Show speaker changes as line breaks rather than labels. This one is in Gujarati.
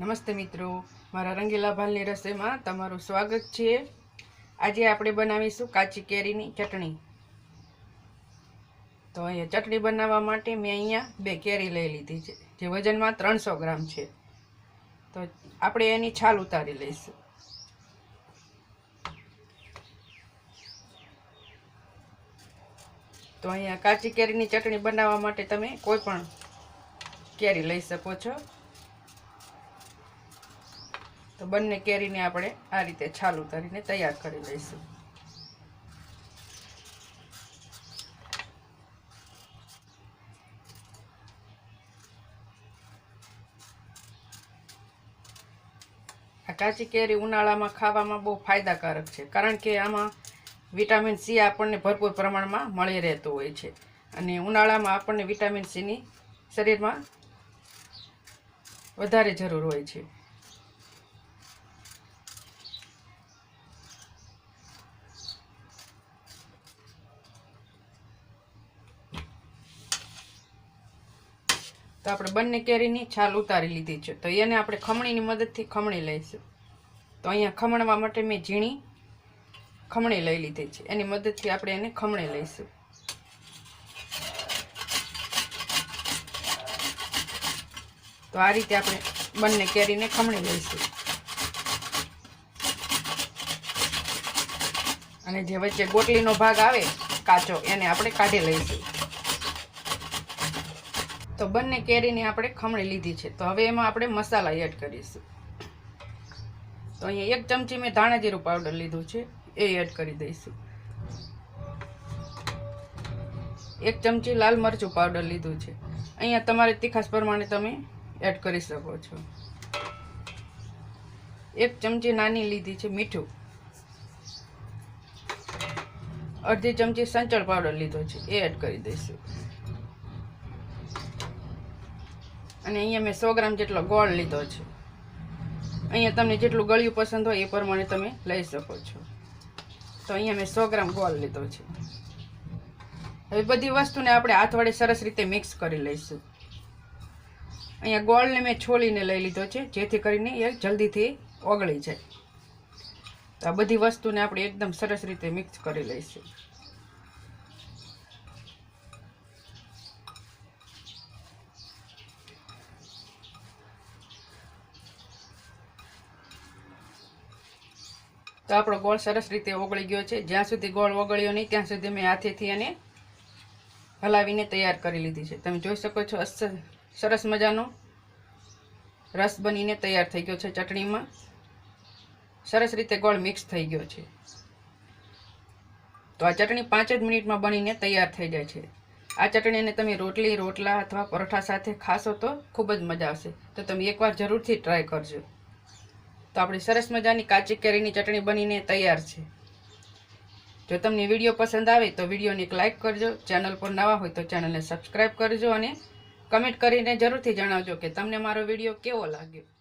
નમસ્તે મિત્રો. મારા રંગીલા ભાલની રસોઈમાં તમારું સ્વાગત છે. આજે આપણે બનાવીશું કાચી કેરીની ચટણી. તો અહીંયા ચટણી બનાવવા માટે મેં અહીંયા બે કેરી લઈ લીધી છે, જે વજનમાં ત્રણસો ગ્રામ છે. તો આપણે એની છાલ ઉતારી લઈશું. તો અહીંયા કાચી કેરીની ચટણી બનાવવા માટે તમે કોઈ પણ કેરી લઈ શકો છો. તો બંને કેરીને આપણે આ રીતે છાલ ઉતારીને તૈયાર કરી લઈશું. આ કાચી કેરી ઉનાળામાં ખાવામાં બહુ ફાયદાકારક છે, કારણ કે આમાં વિટામિન સી આપણને ભરપૂર પ્રમાણમાં મળી રહેતું હોય છે. અને ઉનાળામાં આપણને વિટામિન સીની શરીરમાં વધારે જરૂર હોય છે. તો આપણે બંને કેરીની છાલ ઉતારી લીધી છે. તો એને આપણે ખમણીની મદદથી ખમણી લઈશું. તો અહીંયા ખમણવા માટે મેં ઝીણી ખમણી લઈ લીધી છે. એની મદદથી આપણે એને ખમણી લઈશું. તો આ રીતે આપણે બંને કેરીને ખમણી લઈશું. અને જે વચ્ચે ગોટલીનો ભાગ આવે કાચો, એને આપણે કાઢી લઈશું. તો બંને કેરીને આપણે ખમણી લીધી છે. તો હવે એમાં આપણે મસાલા એડ કરીશું. તો અહીંયા એક ચમચી મેં ધાણાજીરું પાવડર લીધું છે. એ એડ કરી દઈશું. એક ચમચી લાલ મરચું પાવડર લીધું છે. અહીંયા તમારે તીખાસ પ્રમાણે તમે એડ કરી શકો છો. એક ચમચી નાની લીધી છે મીઠું. અડધી ચમચી સંચળ પાવડર લીધો છે. એ એડ કરી દઈશું. અને અહીંયા મેં સો ગ્રામ જેટલો ગોળ લીધો છે. અહીંયા તમને જેટલું ગળ્યું પસંદ હોય એ પ્રમાણે તમે લઈ શકો છો. તો અહીંયા મેં સો ગ્રામ ગોળ લીધો છે. હવે બધી વસ્તુને આપણે હાથ વડે સરસ રીતે મિક્સ કરી લઈશું. અહીંયા ગોળને મેં છોલીને લઈ લીધો છે, જેથી કરીને એ જલ્દીથી ઓગળી જાય. તો આ બધી વસ્તુને આપણે એકદમ સરસ રીતે મિક્સ કરી લઈશું. તો આપણો ગોળ સરસ રીતે ઓગળી ગયો છે. જ્યાં સુધી ગોળ ઓગળ્યો નહીં, ત્યાં સુધી મેં હાથેથી એને હલાવીને તૈયાર કરી લીધી છે. તમે જોઈ શકો છો સરસ મજાનો રસ બનીને તૈયાર થઈ ગયો છે ચટણીમાં. સરસ રીતે ગોળ મિક્સ થઈ ગયો છે. તો આ ચટણી પાંચ જ મિનિટમાં બનીને તૈયાર થઈ જાય છે. આ ચટણીને તમે રોટલી, રોટલા અથવા પરોઠા સાથે ખાશો તો ખૂબ જ મજા આવશે. તો તમે એકવાર જરૂરથી ટ્રાય કરજો. તો આપણી સરસ મજાની કાચી કેરીની ચટણી બનીને તૈયાર છે. જો તમને વીડિયો પસંદ આવે તો વિડીયોને એક લાઇક કરજો, ચેનલ પર નવા હોય તો ચેનલને સબસ્ક્રાઈબ કરજો અને કમેન્ટ કરીને જરૂરથી જણાવજો કે તમને મારો વીડિયો કેવો લાગ્યો.